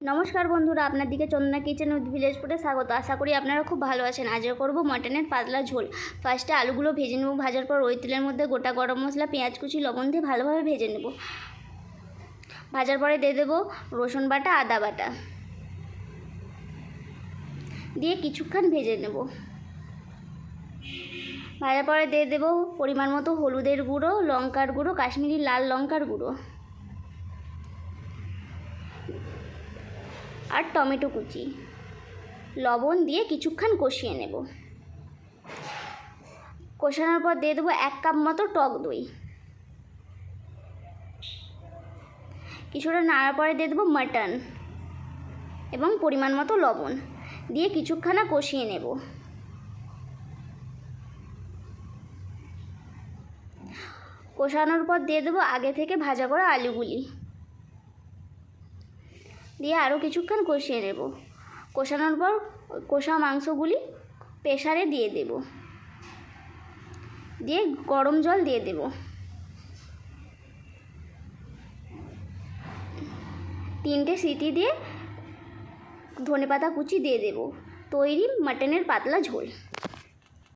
নমস্কার বন্ধুরা, আপনার দিকে চন্দনা কিচেন উইথ ভিলেজ স্বাগত। আশা করি আপনারা খুব ভালো আছেন। আজকে করব মাটনের পাতলা ঝোল। ফার্স্টে আলুগুলো ভেজে নেব ভাজার পর ওই তেলের মধ্যে গোটা গরম মশলা, পেঁয়াজ কুচি, লবণ দিয়ে ভালোভাবে ভেজে নেব। ভাজার পরে দিয়ে দেবো রসুন বাটা, আদা বাটা। দিয়ে কিছুক্ষণ ভেজে নেব। ভাজার পরে দিয়ে দেবো পরিমাণ মতো হলুদের গুঁড়ো, লঙ্কার গুঁড়ো, কাশ্মীরি লাল লঙ্কার গুঁড়ো। আর টমেটো কুচি। লবণ দিয়ে কিছুক্ষণ কষিয়ে নেব। কষানোর পর দিয়ে দেবো এক কাপ মতো টক দই। কিছুটা নাড়ার পরে দিয়ে দেবো মাটন এবং পরিমাণ মতো লবণ। দিয়ে কিছুক্ষণ কষিয়ে নেব। কষানোর পর দিয়ে দেবো আগে থেকে ভাজা করা আলুগুলি। দিয়ে আরও কিছুক্ষণ কষিয়ে নেব। কষানোর পর কষা মাংসগুলি প্রেসারে দিয়ে দেব। দিয়ে গরম জল দিয়ে দেব। তিনটে সিটি দিয়ে ধনেপাতা কুচি দিয়ে দেব। তৈরি মাটনের পাতলা ঝোল।